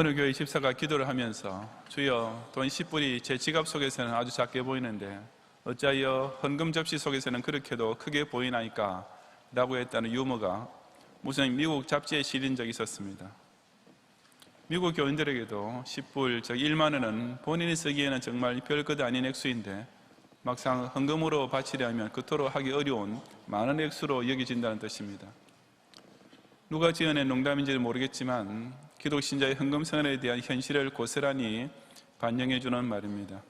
어느 교회 집사가 기도를 하면서 주여 돈 10불이 제 지갑 속에서는 아주 작게 보이는데 어찌하여 헌금 접시 속에서는 그렇게도 크게 보이나이까 라고 했다는 유머가 무슨 미국 잡지에 실린 적이 있었습니다. 미국 교인들에게도 10불, 즉 1만 원은 본인이 쓰기에는 정말 별것 아닌 액수인데 막상 헌금으로 바치려면 그토록 하기 어려운 많은 액수로 여겨진다는 뜻입니다. 누가 지어낸 농담인지는 모르겠지만 기독 신자의 헌금 생활에 대한 현실을 고스란히 반영해 주는 말입니다.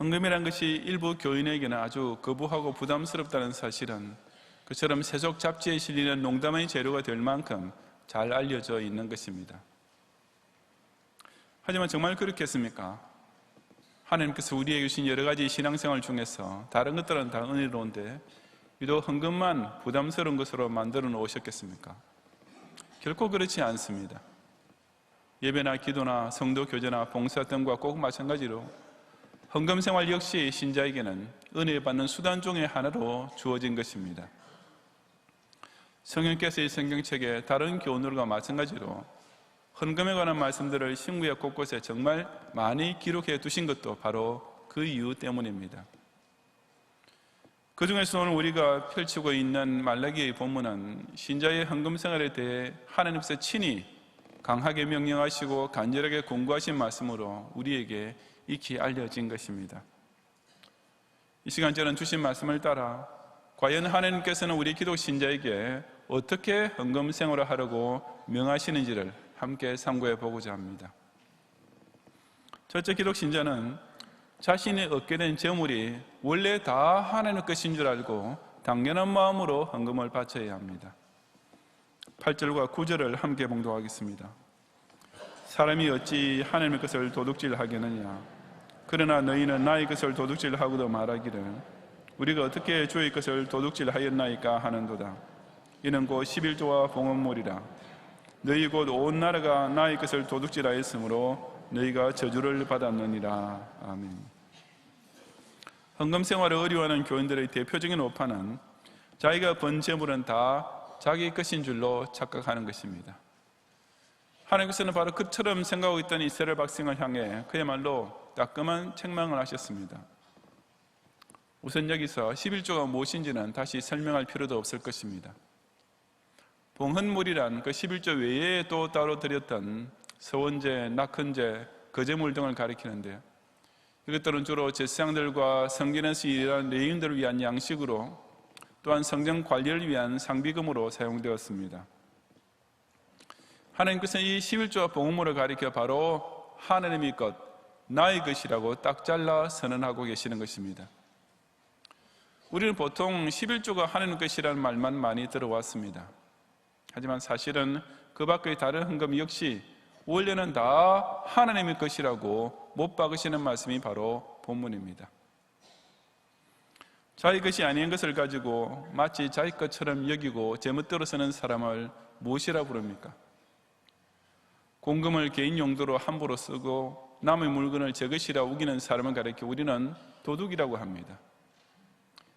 헌금이란 것이 일부 교인에게는 아주 거부하고 부담스럽다는 사실은 그처럼 세속 잡지에 실리는 농담의 재료가 될 만큼 잘 알려져 있는 것입니다. 하지만 정말 그렇겠습니까? 하나님께서 우리에게 주신 여러 가지 신앙생활 중에서 다른 것들은 다 은혜로운데 유독 헌금만 부담스러운 것으로 만들어 놓으셨겠습니까? 결코 그렇지 않습니다. 예배나 기도나 성도 교제나 봉사 등과 꼭 마찬가지로 헌금 생활 역시 신자에게는 은혜 받는 수단 중의 하나로 주어진 것입니다. 성령께서 이 성경책에 다른 교훈들과 마찬가지로 헌금에 관한 말씀들을 신구약 곳곳에 정말 많이 기록해 두신 것도 바로 그 이유 때문입니다. 그 중에서 오늘 우리가 펼치고 있는 말라기의 본문은 신자의 헌금 생활에 대해 하나님께서 친히 강하게 명령하시고 간절하게 공부하신 말씀으로 우리에게 익히 알려진 것입니다. 이 시간 저는 주신 말씀을 따라 과연 하나님께서는 우리 기독 신자에게 어떻게 헌금 생활을 하려고 명하시는지를 함께 참고해 보고자 합니다. 첫째 기독 신자는 자신이 얻게 된 재물이 원래 다 하나님 것인 줄 알고 당연한 마음으로 헌금을 바쳐야 합니다. 8절과 9절을 함께 봉독하겠습니다. 사람이 어찌 하나님의 것을 도둑질하겠느냐? 그러나 너희는 나의 것을 도둑질하고도 말하기를 우리가 어떻게 주의 것을 도둑질하였나이까 하는도다. 이는 곧 11조와 봉헌물이라. 너희 곧 온 나라가 나의 것을 도둑질하였으므로 너희가 저주를 받았느니라. 아멘. 헌금 생활을 어려워하는 교인들의 대표적인 오판은 자기가 번 재물은 다 자기 것인 줄로 착각하는 것입니다. 하나님께서는 바로 그처럼 생각하고 있던 이스라엘 백성을 향해 그야말로 따끔한 책망을 하셨습니다. 우선 여기서 11조가 무엇인지는 다시 설명할 필요도 없을 것입니다. 봉헌물이란 그 11조 외에 또 따로 드렸던 서원제, 낙헌제, 거제물 등을 가리키는데요. 이것들은 주로 제사장들과 성전에서 일하는 레인들을 위한 양식으로 또한 성전 관리를 위한 상비금으로 사용되었습니다. 하나님께서는 이 11조와 봉헌물을 가리켜 바로 하나님의 것, 나의 것이라고 딱 잘라 선언하고 계시는 것입니다. 우리는 보통 11조가 하나님 것이라는 말만 많이 들어왔습니다. 하지만 사실은 그 밖의 다른 헌금 역시 원래는 다 하나님의 것이라고 못 박으시는 말씀이 바로 본문입니다. 자기 것이 아닌 것을 가지고 마치 자기 것처럼 여기고 제멋대로 쓰는 사람을 무엇이라 부릅니까? 공금을 개인 용도로 함부로 쓰고 남의 물건을 제 것이라 우기는 사람을 가리켜 우리는 도둑이라고 합니다.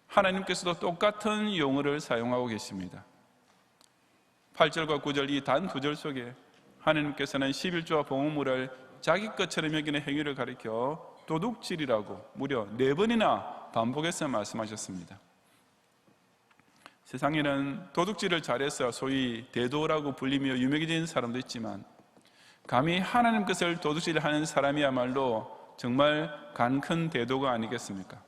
하나님께서도 똑같은 용어를 사용하고 계십니다. 8절과 9절 이 단 두 절 속에 하나님께서는 11조와 봉헌물을 자기 것처럼 여기는 행위를 가리켜 도둑질이라고 무려 네 번이나 반복해서 말씀하셨습니다. 세상에는 도둑질을 잘해서 소위 대도라고 불리며 유명해진 사람도 있지만 감히 하나님 것을 도둑질하는 사람이야말로 정말 간 큰 대도가 아니겠습니까?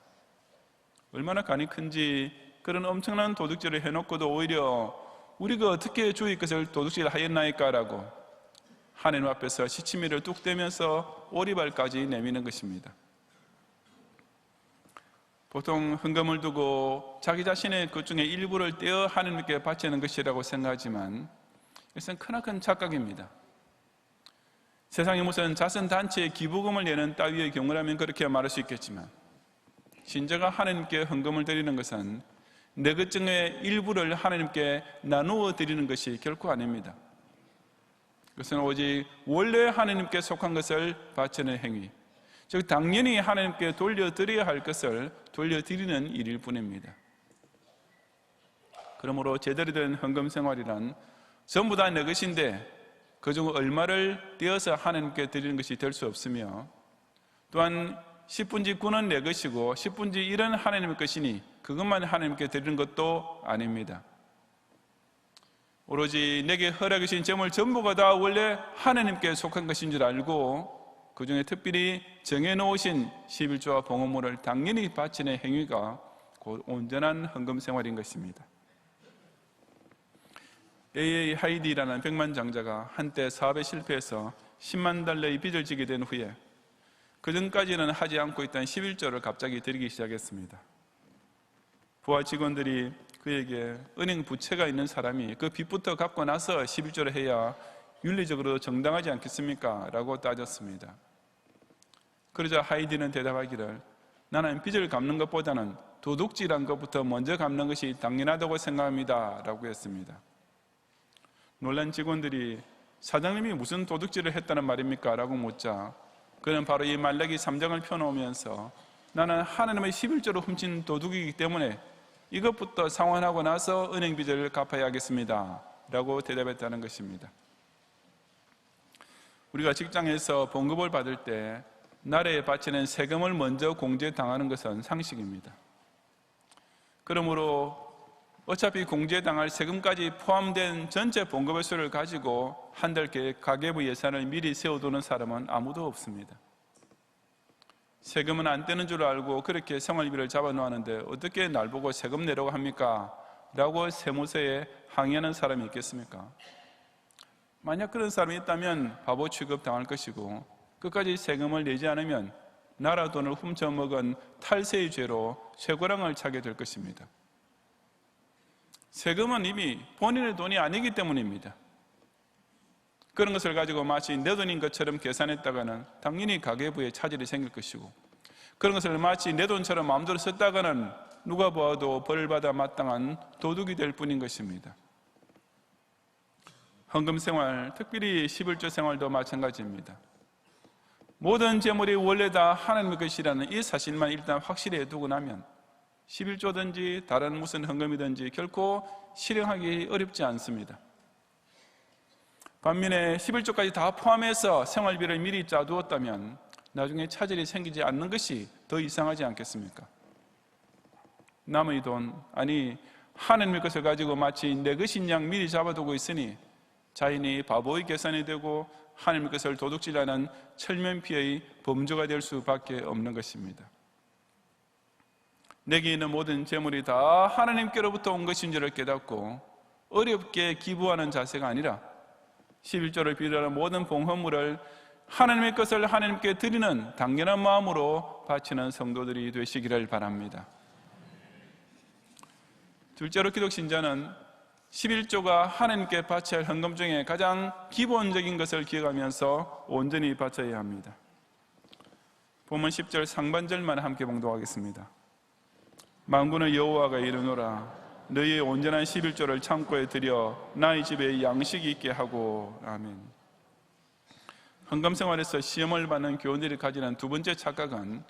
얼마나 간이 큰지 그런 엄청난 도둑질을 해놓고도 오히려 우리가 어떻게 주의 것을 도둑질 하였나이까라고 하나님 앞에서 시치미를 뚝 떼면서 오리발까지 내미는 것입니다. 보통 헌금을 두고 자기 자신의 그 중에 일부를 떼어 하나님께 바치는 것이라고 생각하지만 이것은 크나큰 착각입니다. 세상에 무슨 자선단체에 기부금을 내는 따위의 경우라면 그렇게 말할 수 있겠지만 신자가 하나님께 헌금을 드리는 것은 내 것 중에 일부를 하나님께 나누어 드리는 것이 결코 아닙니다. 그것은 오직 원래 하나님께 속한 것을 바치는 행위, 즉 당연히 하나님께 돌려드려야 할 것을 돌려드리는 일일 뿐입니다. 그러므로 제대로 된 헌금 생활이란 전부 다 내 것인데 그중 얼마를 떼어서 하나님께 드리는 것이 될 수 없으며 또한 10분지 9는 내 것이고 10분지 1은 하나님의 것이니 그것만 하나님께 드리는 것도 아닙니다. 오로지 내게 허락하신 점을 전부가 다 원래 하나님께 속한 것인 줄 알고 그 중에 특별히 정해놓으신 11조와 봉헌물을 당연히 바치는 행위가 곧 온전한 헌금 생활인 것입니다. AA 하이디라는 백만 장자가 한때 사업에 실패해서 10만 달러의 빚을 지게 된 후에 그 전까지는 하지 않고 있던 11조를 갑자기 드리기 시작했습니다. 부하 직원들이 그에게 은행 부채가 있는 사람이 그 빚부터 갚고 나서 11조를 해야 윤리적으로 정당하지 않겠습니까? 라고 따졌습니다. 그러자 하이디는 대답하기를 나는 빚을 갚는 것보다는 도둑질한 것부터 먼저 갚는 것이 당연하다고 생각합니다. 라고 했습니다. 놀란 직원들이 사장님이 무슨 도둑질을 했다는 말입니까? 라고 묻자 그는 바로 이 말라기 3장을 펴놓으면서 나는 하나님의 11조를 훔친 도둑이기 때문에 이것부터 상환하고 나서 은행 빚을 갚아야 하겠습니다. 라고 대답했다는 것입니다. 우리가 직장에서 봉급을 받을 때 나라에 바치는 세금을 먼저 공제당하는 것은 상식입니다. 그러므로 어차피 공제당할 세금까지 포함된 전체 봉급의 수를 가지고 한 달 계획 가계부 예산을 미리 세워두는 사람은 아무도 없습니다. 세금은 안 떼는 줄 알고 그렇게 생활비를 잡아놓았는데 어떻게 날 보고 세금 내라고 합니까? 라고 세무서에 항의하는 사람이 있겠습니까? 만약 그런 사람이 있다면 바보 취급 당할 것이고 끝까지 세금을 내지 않으면 나라 돈을 훔쳐먹은 탈세의 죄로 쇠고랑을 차게 될 것입니다. 세금은 이미 본인의 돈이 아니기 때문입니다. 그런 것을 가지고 마치 내 돈인 것처럼 계산했다가는 당연히 가계부에 차질이 생길 것이고 그런 것을 마치 내 돈처럼 마음대로 썼다가는 누가 보아도 벌을 받아 마땅한 도둑이 될 뿐인 것입니다. 헌금 생활, 특별히 11조 생활도 마찬가지입니다. 모든 재물이 원래 다 하나님의 것이라는 이 사실만 일단 확실히 두고 나면 11조든지 다른 무슨 헌금이든지 결코 실행하기 어렵지 않습니다. 반면에 11조까지 다 포함해서 생활비를 미리 짜두었다면 나중에 차질이 생기지 않는 것이 더 이상하지 않겠습니까? 남의 돈, 아니 하나님의 것을 가지고 마치 내 것인 양 미리 잡아두고 있으니 자인이 바보의 계산이 되고 하나님의 것을 도둑질하는 철면피의 범죄가 될 수밖에 없는 것입니다. 내게 있는 모든 재물이 다 하나님께로부터 온 것인 줄을 깨닫고 어렵게 기부하는 자세가 아니라 11조를 비롯한 모든 봉헌물을 하나님의 것을 하나님께 드리는 당연한 마음으로 바치는 성도들이 되시기를 바랍니다. 둘째로 기독 신자는 11조가 하나님께 바쳐야 할 헌금 중에 가장 기본적인 것을 기억하면서 온전히 바쳐야 합니다. 본문 10절 상반절만 함께 봉독하겠습니다. 망군의 여호와가 이르노라 너희의 온전한 11조를 창고에 들여 나의 집에 양식이 있게 하고 아멘. 헌금 생활에서 시험을 받는 교원들이 가지는 두 번째 착각은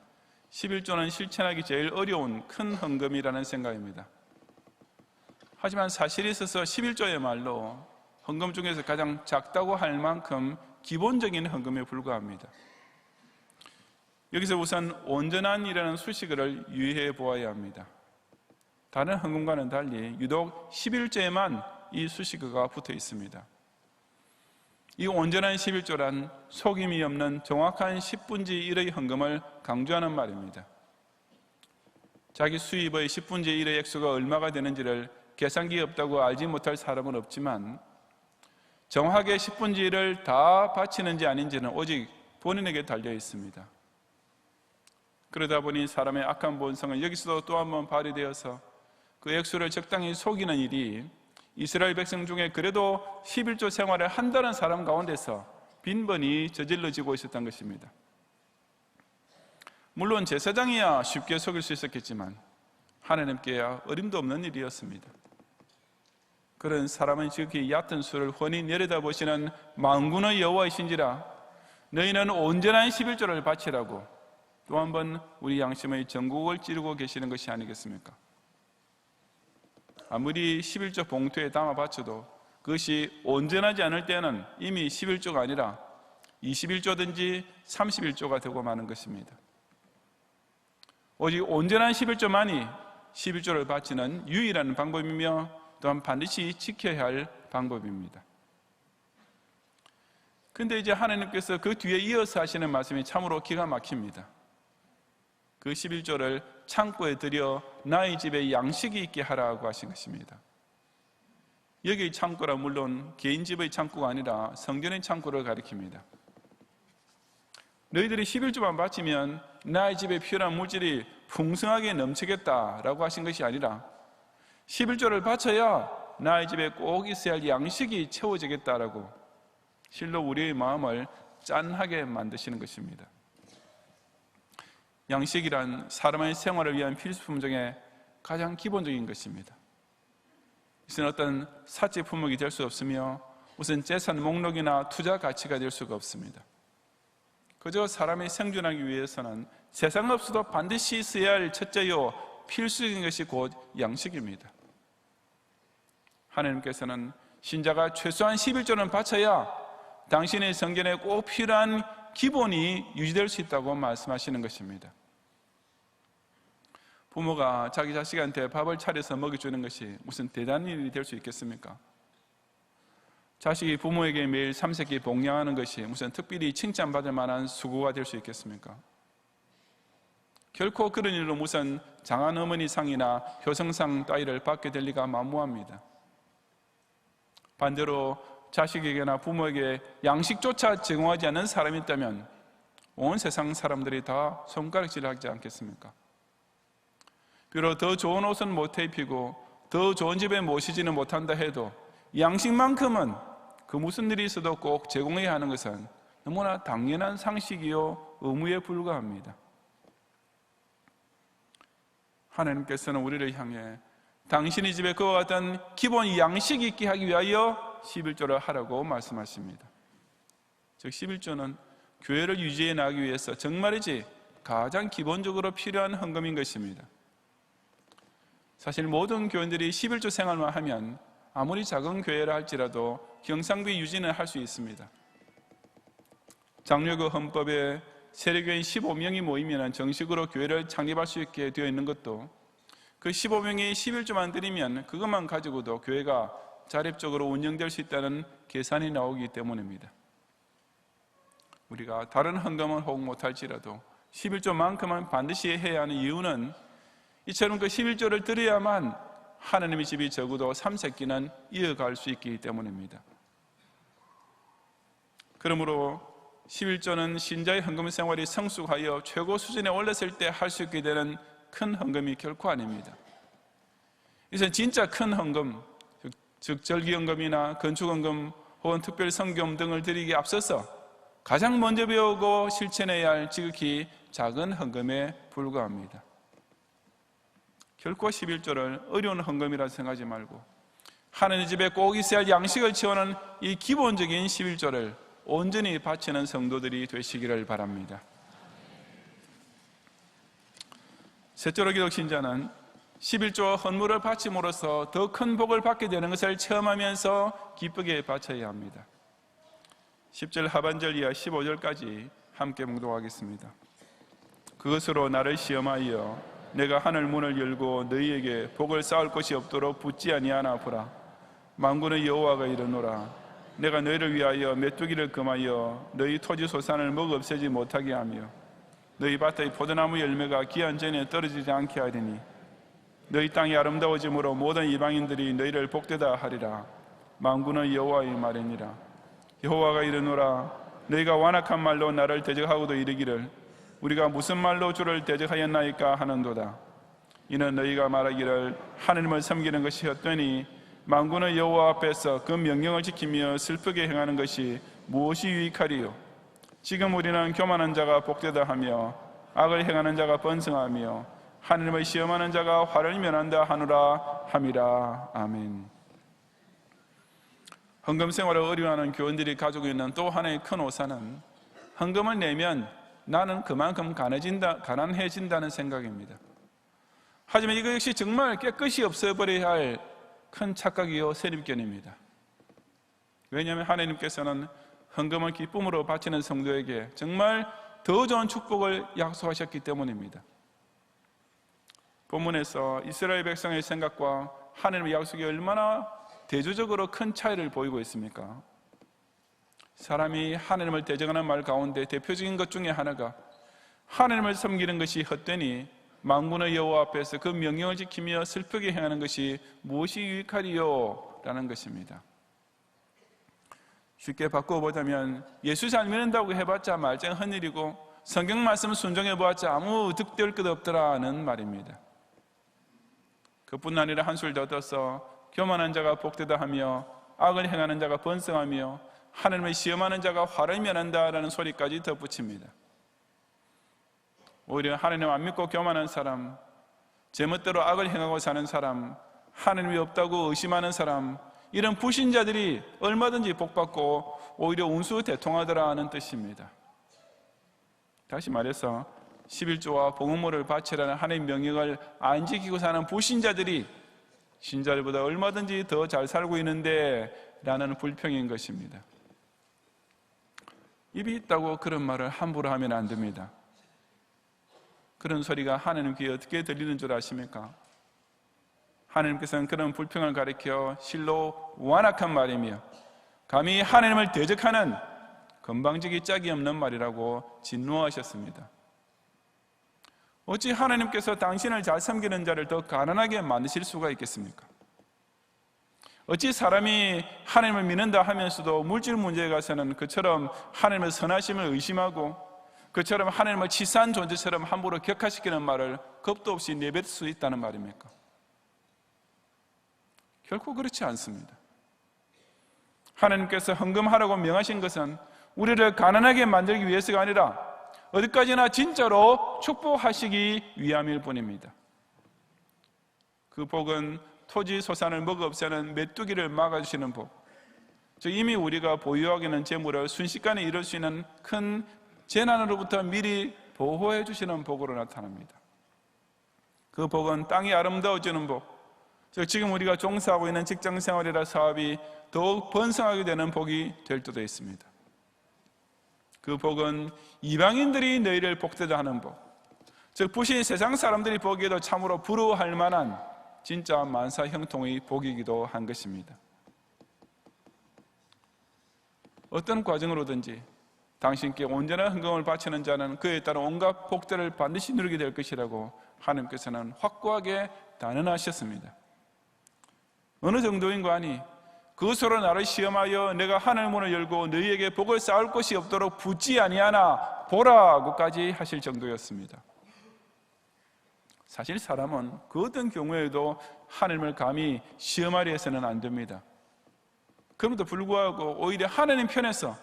11조는 실천하기 제일 어려운 큰 헌금이라는 생각입니다. 하지만 사실에 있어서 11조의말로 헌금 중에서 가장 작다고 할 만큼 기본적인 헌금에 불과합니다. 여기서 우선 온전한이라는 수식어를 유의해 보아야 합니다. 다른 헌금과는 달리 유독 11조에만 이 수식어가 붙어 있습니다. 이 온전한 11조란 속임이 없는 정확한 10분지 1의 헌금을 강조하는 말입니다. 자기 수입의 10분지 1의 액수가 얼마가 되는지를 계산기 없다고 알지 못할 사람은 없지만 정확하게 10분지 1을 다 바치는지 아닌지는 오직 본인에게 달려 있습니다. 그러다 보니 사람의 악한 본성은 여기서도 또 한 번 발휘되어서 그 액수를 적당히 속이는 일이 이스라엘 백성 중에 그래도 11조 생활을 한다는 사람 가운데서 빈번히 저질러지고 있었던 것입니다. 물론 제사장이야 쉽게 속일 수 있었겠지만 하나님께야 어림도 없는 일이었습니다. 그런 사람은 지극히 얕은 수를 훤히 내려다보시는 망군의 여호와이신지라 너희는 온전한 11조를 바치라고 또 한 번 우리 양심의 전국을 찌르고 계시는 것이 아니겠습니까? 아무리 11조 봉투에 담아 바쳐도 그것이 온전하지 않을 때는 이미 11조가 아니라 21조든지 31조가 되고 마는 것입니다. 오직 온전한 11조만이 11조를 바치는 유일한 방법이며 또한 반드시 지켜야 할 방법입니다. 근데 이제 하나님께서 그 뒤에 이어서 하시는 말씀이 참으로 기가 막힙니다. 그 11조를 창고에 들여 나의 집에 양식이 있게 하라고 하신 것입니다. 여기 창고라 물론 개인 집의 창고가 아니라 성전의 창고를 가리킵니다. 너희들이 11조만 바치면 나의 집에 필요한 물질이 풍성하게 넘치겠다라고 하신 것이 아니라 11조를 바쳐야 나의 집에 꼭 있어야 할 양식이 채워지겠다라고 실로 우리의 마음을 짠하게 만드시는 것입니다. 양식이란 사람의 생활을 위한 필수품 중에 가장 기본적인 것입니다. 이것은 어떤 사치 품목이 될 수 없으며 우선 재산 목록이나 투자 가치가 될 수가 없습니다. 그저 사람이 생존하기 위해서는 세상 없어도 반드시 있어야 할 첫째요 필수적인 것이 곧 양식입니다. 하나님께서는 신자가 최소한 11조는 바쳐야 당신의 성전에 꼭 필요한 기본이 유지될 수 있다고 말씀하시는 것입니다. 부모가 자기 자식한테 밥을 차려서 먹여주는 것이 무슨 대단한 일이 될 수 있겠습니까? 자식이 부모에게 매일 삼세끼 복양하는 것이 무슨 특별히 칭찬받을 만한 수고가 될 수 있겠습니까? 결코 그런 일로 무슨 장한 어머니 상이나 효성상 따위를 받게 될 리가 만무합니다. 반대로 자식에게나 부모에게 양식조차 제공하지 않는 사람이 있다면 온 세상 사람들이 다 손가락질 하지 않겠습니까? 비록 더 좋은 옷은 못 입히고 더 좋은 집에 모시지는 못한다 해도 양식만큼은 그 무슨 일이 있어도 꼭 제공해야 하는 것은 너무나 당연한 상식이요 의무에 불과합니다. 하나님께서는 우리를 향해 당신의 집에 그와 같은 기본 양식이 있게 하기 위하여 11조를 하라고 말씀하십니다. 즉 11조는 교회를 유지해 나가기 위해서 정말이지 가장 기본적으로 필요한 헌금인 것입니다. 사실 모든 교인들이 11조 생활만 하면 아무리 작은 교회라 할지라도 경상비 유지는 할 수 있습니다. 장로교 헌법에 세례교인 15명이 모이면 정식으로 교회를 창립할 수 있게 되어 있는 것도 그 15명이 11조만 드리면 그것만 가지고도 교회가 자립적으로 운영될 수 있다는 계산이 나오기 때문입니다. 우리가 다른 헌금은 혹 못할지라도 11조만큼은 반드시 해야 하는 이유는 이처럼 그 11조를 드려야만 하나님의 집이 적어도 3세끼는 이어갈 수 있기 때문입니다. 그러므로 11조는 신자의 헌금 생활이 성숙하여 최고 수준에 올랐을 때 할 수 있게 되는 큰 헌금이 결코 아닙니다. 이것은 진짜 큰 헌금, 즉 절기헌금이나 건축헌금 혹은 특별 성금 등을 드리기에 앞서서 가장 먼저 배우고 실천해야 할 지극히 작은 헌금에 불과합니다. 결코 11조를 어려운 헌금이라 생각하지 말고 하나님 집에 꼭 있어야 할 양식을 채우는 이 기본적인 11조를 온전히 바치는 성도들이 되시기를 바랍니다. 셋째로 기독 신자는 11조 헌물을 바침으로써 더 큰 복을 받게 되는 것을 체험하면서 기쁘게 바쳐야 합니다. 10절 하반절 이하 15절까지 함께 묵독하겠습니다. 그것으로 나를 시험하여 내가 하늘 문을 열고 너희에게 복을 쌓을 것이 없도록 붙지 아니하나 보라. 만군의 여호와가 이르노라. 내가 너희를 위하여 메뚜기를 금하여 너희 토지 소산을 먹어 없애지 못하게 하며 너희 밭의 포도나무 열매가 기한 전에 떨어지지 않게 하리니 너희 땅이 아름다워짐으로 모든 이방인들이 너희를 복되다 하리라. 만군의 여호와의 말이니라. 여호와가 이르노라. 너희가 완악한 말로 나를 대적하고도 이르기를 우리가 무슨 말로 주를 대적하였나이까 하는도다. 이는 너희가 말하기를 하느님을 섬기는 것이 었더니 만군의 여호와 앞에서 그 명령을 지키며 슬프게 행하는 것이 무엇이 유익하리요? 지금 우리는 교만한 자가 복되다 하며 악을 행하는 자가 번성하며 하느님을 시험하는 자가 화를 면한다 하노라 함이라 아멘. 헌금 생활을 어려워하는 교원들이 가지고 있는 또 하나의 큰 오사는 헌금을 내면 나는 그만큼 가난해진다, 가난해진다는 생각입니다. 하지만 이거 역시 정말 깨끗이 없애버려야 할 큰 착각이요, 세립견입니다. 왜냐하면 하나님께서는 헌금을 기쁨으로 바치는 성도에게 정말 더 좋은 축복을 약속하셨기 때문입니다. 본문에서 이스라엘 백성의 생각과 하나님의 약속이 얼마나 대조적으로 큰 차이를 보이고 있습니까? 사람이 하나님을 대적하는 말 가운데 대표적인 것 중에 하나가 하나님을 섬기는 것이 헛되니 망군의 여호와 앞에서 그 명령을 지키며 슬프게 행하는 것이 무엇이 유익하리요? 라는 것입니다. 쉽게 바꿔보자면 예수 잘 믿는다고 해봤자 말짱 헌일이고 성경 말씀 순종해 보았자 아무 득될 것 없더라는 말입니다. 그뿐 아니라 한술 더 떠서 교만한 자가 복되다 하며 악을 행하는 자가 번성하며 하나님을 시험하는 자가 화를 면한다라는 소리까지 덧붙입니다. 오히려 하나님 안 믿고 교만한 사람, 제멋대로 악을 행하고 사는 사람, 하나님이 없다고 의심하는 사람, 이런 불신자들이 얼마든지 복받고 오히려 운수 대통하더라는 뜻입니다. 다시 말해서 11조와 복음물을 바치라는 하나님의 명령을 안 지키고 사는 불신자들이 신자들보다 얼마든지 더 잘 살고 있는데 라는 불평인 것입니다. 입이 있다고 그런 말을 함부로 하면 안 됩니다. 그런 소리가 하나님 귀에 어떻게 들리는 줄 아십니까? 하나님께서는 그런 불평을 가리켜 실로 완악한 말이며 감히 하나님을 대적하는 건방지기 짝이 없는 말이라고 진노하셨습니다. 어찌 하나님께서 당신을 잘 섬기는 자를 더 가난하게 만드실 수가 있겠습니까? 어찌 사람이 하나님을 믿는다 하면서도 물질 문제에 가서는 그처럼 하나님의 선하심을 의심하고 그처럼 하나님을 치사한 존재처럼 함부로 격하시키는 말을 겁도 없이 내뱉을 수 있다는 말입니까? 결코 그렇지 않습니다. 하나님께서 헌금하라고 명하신 것은 우리를 가난하게 만들기 위해서가 아니라 어디까지나 진짜로 축복하시기 위함일 뿐입니다. 그 복은 토지 소산을 먹어 없애는 메뚜기를 막아주시는 복. 즉 이미 우리가 보유하기는 재물을 순식간에 이룰 수 있는 큰 재난으로부터 미리 보호해 주시는 복으로 나타납니다. 그 복은 땅이 아름다워지는 복. 즉 지금 우리가 종사하고 있는 직장 생활이라 사업이 더욱 번성하게 되는 복이 될 때도 있습니다. 그 복은 이방인들이 너희를 복되다 하는 복. 즉 부신 세상 사람들이 보기에도 참으로 부러워할 만한 진짜 만사 형통의 복이기도 한 것입니다. 어떤 과정으로든지 당신께 온전한 헌금을 바치는 자는 그에 따른 온갖 복들을 반드시 누리게 될 것이라고 하나님께서는 확고하게 단언하셨습니다. 어느 정도인 거 아니? 그것으로 나를 시험하여 내가 하늘 문을 열고 너희에게 복을 쌓을 것이 없도록 붙지 아니하나 보라고까지 하실 정도였습니다. 사실 사람은 그 어떤 경우에도 하나님을 감히 시험하려 해서는 안 됩니다. 그럼에도 불구하고 오히려 하나님 편에서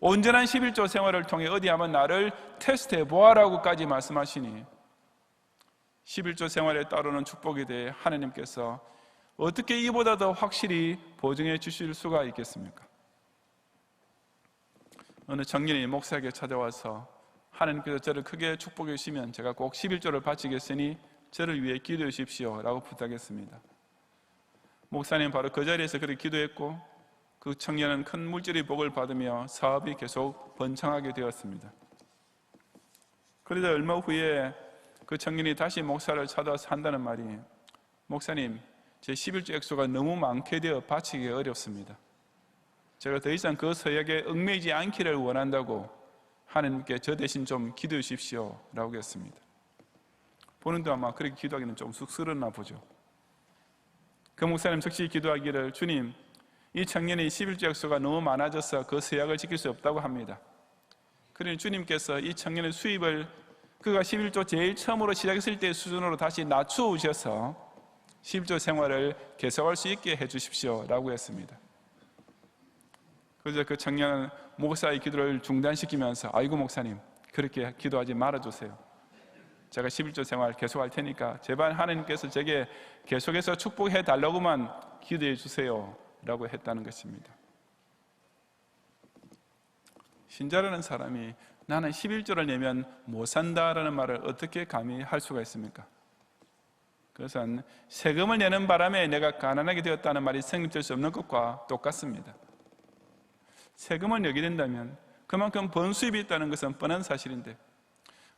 온전한 11조 생활을 통해 어디 한번 나를 테스트해 보아라고까지 말씀하시니 11조 생활에 따르는 축복에 대해 하나님께서 어떻게 이보다 더 확실히 보증해 주실 수가 있겠습니까? 어느 청년이 목사에게 찾아와서 하나님께서 저를 크게 축복해 주시면 제가 꼭 11조를 바치겠으니 저를 위해 기도해 주십시오 라고 부탁했습니다. 목사님 바로 그 자리에서 그렇게 기도했고 그 청년은 큰 물질의 복을 받으며 사업이 계속 번창하게 되었습니다. 그러다 얼마 후에 그 청년이 다시 목사를 찾아서 한다는 말이 목사님 제 11조 액수가 너무 많게 되어 바치기 어렵습니다. 제가 더 이상 그 서약에 얽매이지 않기를 원한다고 하나님께 저 대신 좀 기도해 주십시오 라고 했습니다. 보는데 아마 그렇게 기도하기는 좀 쑥스럽나 보죠. 그 목사님 즉시 기도하기를 주님 이 청년의 11조 액수가 너무 많아져서 그 서약을 지킬 수 없다고 합니다. 그러니 주님께서 이 청년의 수입을 그가 11조 제일 처음으로 시작했을 때 수준으로 다시 낮추어 오셔서 11조 생활을 계속할 수 있게 해 주십시오 라고 했습니다. 그래서 그 청년은 목사의 기도를 중단시키면서 아이고 목사님 그렇게 기도하지 말아주세요. 제가 11조 생활 계속할 테니까 제발 하나님께서 제게 계속해서 축복해 달라고만 기도해 주세요 라고 했다는 것입니다. 신자라는 사람이 나는 11조를 내면 못 산다라는 말을 어떻게 감히 할 수가 있습니까? 그것은 세금을 내는 바람에 내가 가난하게 되었다는 말이 성립될 수 없는 것과 똑같습니다. 세금을 내게 된다면 그만큼 번 수입이 있다는 것은 뻔한 사실인데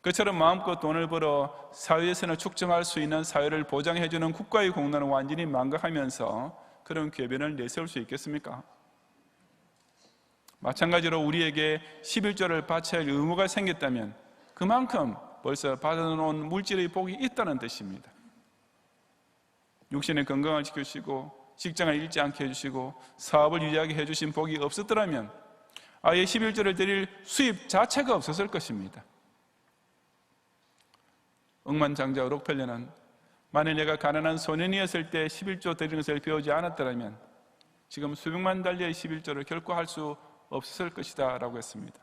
그처럼 마음껏 돈을 벌어 사회에서는 축정할 수 있는 사회를 보장해주는 국가의 공로는 완전히 망각하면서 그런 궤변을 내세울 수 있겠습니까? 마찬가지로 우리에게 11조를 바쳐야 할 의무가 생겼다면 그만큼 벌써 받아놓은 물질의 복이 있다는 뜻입니다. 육신의 건강을 지켜주시고 직장을 잃지 않게 해주시고 사업을 유지하게 해주신 복이 없었더라면 아예 11조를 드릴 수입 자체가 없었을 것입니다. 억만장자 록펠레는 만일 내가 가난한 소년이었을 때 11조 드리는 것을 배우지 않았더라면 지금 수백만 달러의 11조를 결코 할 수 없었을 것이다 라고 했습니다.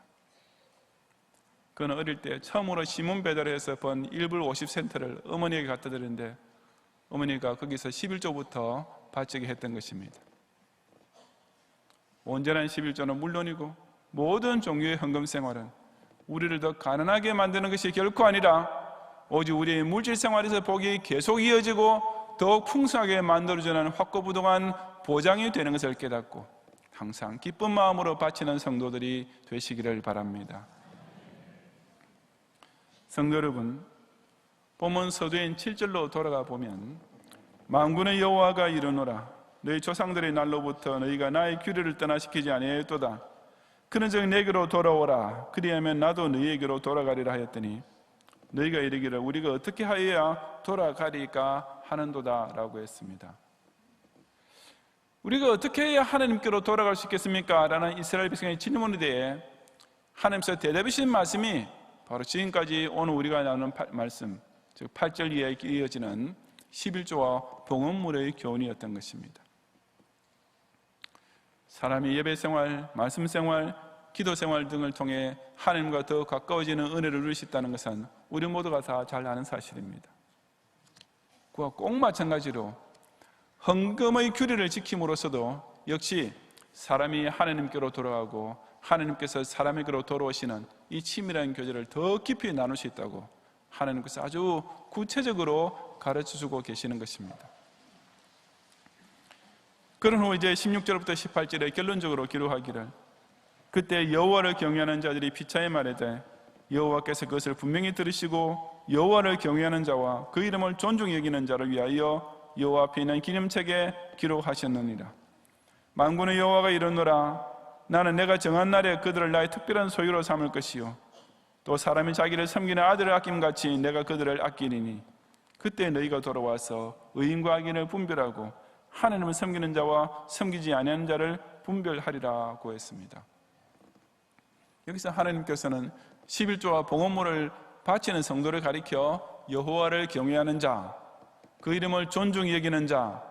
그는 어릴 때 처음으로 시몬 배달에서 번 1불 50센트를 어머니에게 갖다 드렸는데 어머니가 거기서 11조부터 바치게 했던 것입니다. 온전한 11조는 물론이고 모든 종류의 헌금 생활은 우리를 더 가난하게 만드는 것이 결코 아니라 오직 우리의 물질 생활에서 복이 계속 이어지고 더욱 풍성하게 만들어주는 확고부동한 보장이 되는 것을 깨닫고 항상 기쁜 마음으로 바치는 성도들이 되시기를 바랍니다. 성도 여러분, 본문 서두인 7절로 돌아가 보면 만군의 여호와가 이르노라 너희 조상들의 날로부터 너희가 나의 규례를 떠나시키지 아니하였도다 그런즉 내게로 돌아오라 그리하면 나도 너희에게로 돌아가리라 하였더니 너희가 이르기를 우리가 어떻게 하여야 돌아가리까 하는도다라고 했습니다. 우리가 어떻게 해야 하나님께로 돌아갈 수 있겠습니까? 라는 이스라엘 백성의 질문에 대해 하나님께서 대답하신 말씀이 바로 지금까지 오늘 우리가 나누는 말씀, 즉 8절 이하에 이어지는 11조와 봉헌물의 교훈이었던 것입니다. 사람이 예배 생활, 말씀 생활, 기도 생활 등을 통해 하나님과 더 가까워지는 은혜를 누릴 수 있다는 것은 우리 모두가 다 잘 아는 사실입니다. 그와 꼭 마찬가지로 헌금의 규례를 지킴으로써도 역시 사람이 하나님께로 돌아가고 하나님께서 사람에게로 돌아오시는 이 치밀한 교제를 더 깊이 나눌 수 있다고 하나님께서 아주 구체적으로 가르쳐 주고 계시는 것입니다. 그런 후 이제 16절부터 18절에 결론적으로 기록하기를 그때 여호와를 경외하는 자들이 피차에 말하되 여호와께서 그것을 분명히 들으시고 여호와를 경외하는 자와 그 이름을 존중히 여기는 자를 위하여 여호와 앞에 있는 기념책에 기록하셨느니라 만군의 여호와가 이르노라 나는 내가 정한 날에 그들을 나의 특별한 소유로 삼을 것이요 또 사람이 자기를 섬기는 아들을 아낌같이 내가 그들을 아끼리니 그때 너희가 돌아와서 의인과 악인을 분별하고 하나님을 섬기는 자와 섬기지 아니하는 자를 분별하리라고 했습니다. 여기서 하나님께서는 11조와 봉헌물을 바치는 성도를 가리켜 여호와를 경외하는 자, 그 이름을 존중히 여기는 자,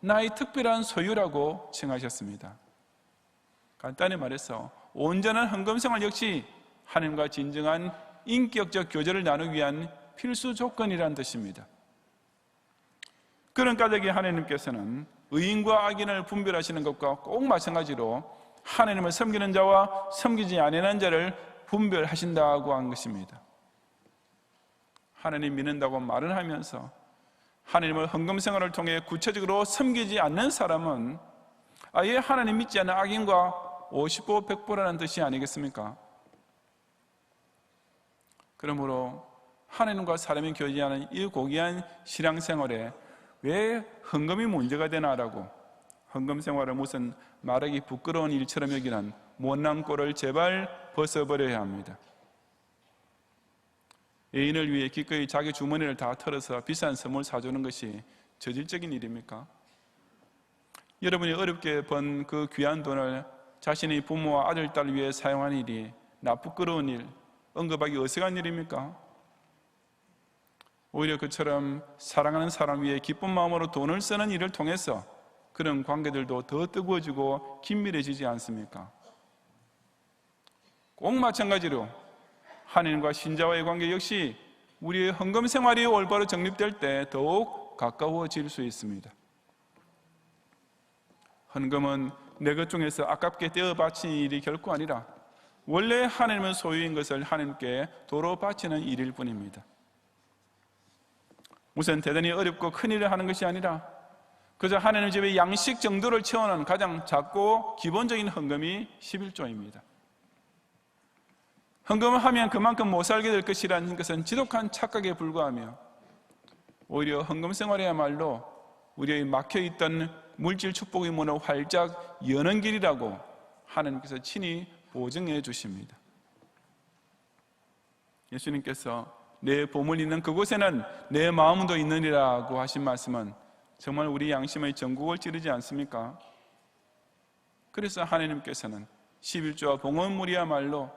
나의 특별한 소유라고 칭하셨습니다. 간단히 말해서 온전한 헌금 생활 역시 하나님과 진정한 인격적 교제를 나누기 위한 필수 조건이라는 뜻입니다. 그런 까닭에 하나님께서는 의인과 악인을 분별하시는 것과 꼭 마찬가지로 하나님을 섬기는 자와 섬기지 아니하는 자를 분별하신다고 한 것입니다. 하나님 믿는다고 말을 하면서 하나님을 헌금 생활을 통해 구체적으로 섬기지 않는 사람은 아예 하나님 믿지 않는 악인과 50보 100보라는 뜻이 아니겠습니까? 그러므로 하나님과 사람이 교제하는 이 고귀한 신앙생활에 왜 헌금이 문제가 되나라고 헌금 생활을 무슨 말하기 부끄러운 일처럼 여기는 못난 꼴을 제발 벗어버려야 합니다. 애인을 위해 기꺼이 자기 주머니를 다 털어서 비싼 선물 사주는 것이 저질적인 일입니까? 여러분이 어렵게 번 그 귀한 돈을 자신의 부모와 아들, 딸 위해 사용한 일이 나쁘끄러운 일, 언급하기 어색한 일입니까? 오히려 그처럼 사랑하는 사람 위해 기쁜 마음으로 돈을 쓰는 일을 통해서 그런 관계들도 더 뜨거워지고 긴밀해지지 않습니까? 꼭 마찬가지로 하나님과 신자와의 관계 역시 우리의 헌금 생활이 올바로 정립될 때 더욱 가까워질 수 있습니다. 헌금은 내 것 중에서 아깝게 떼어 바치는 일이 결코 아니라 원래 하나님의 소유인 것을 하나님께 도로 바치는 일일 뿐입니다. 무슨 대단히 어렵고 큰 일을 하는 것이 아니라 그저 하나님 집의 양식 정도를 채우는 가장 작고 기본적인 헌금이 11조입니다. 헌금을 하면 그만큼 못 살게 될 것이라는 것은 지독한 착각에 불과하며 오히려 헌금 생활이야말로 우리의 막혀있던 물질 축복의 문을 활짝 여는 길이라고 하나님께서 친히 보증해 주십니다. 예수님께서 내 보물 있는 그곳에는 내 마음도 있느니라고 하신 말씀은 정말 우리 양심의 전국을 찌르지 않습니까? 그래서 하나님께서는 11조와 봉헌물이야말로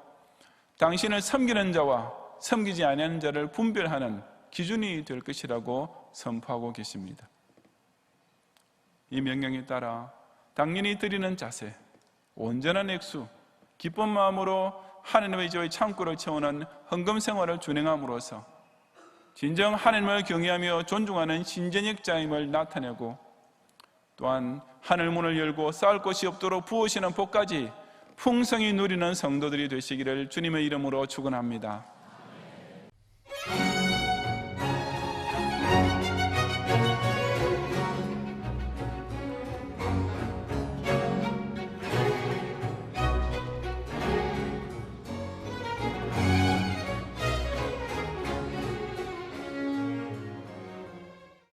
당신을 섬기는 자와 섬기지 아니하는 자를 분별하는 기준이 될 것이라고 선포하고 계십니다. 이 명령에 따라 당연히 드리는 자세, 온전한 액수, 기쁜 마음으로 하나님의 저의 창고를 채우는 헌금 생활을 준행함으로써 진정 하나님을 경외하며 존중하는 신전역자임을 나타내고 또한 하늘 문을 열고 쌓을 곳이 없도록 부으시는 복까지 풍성히 누리는 성도들이 되시기를 주님의 이름으로 축원합니다.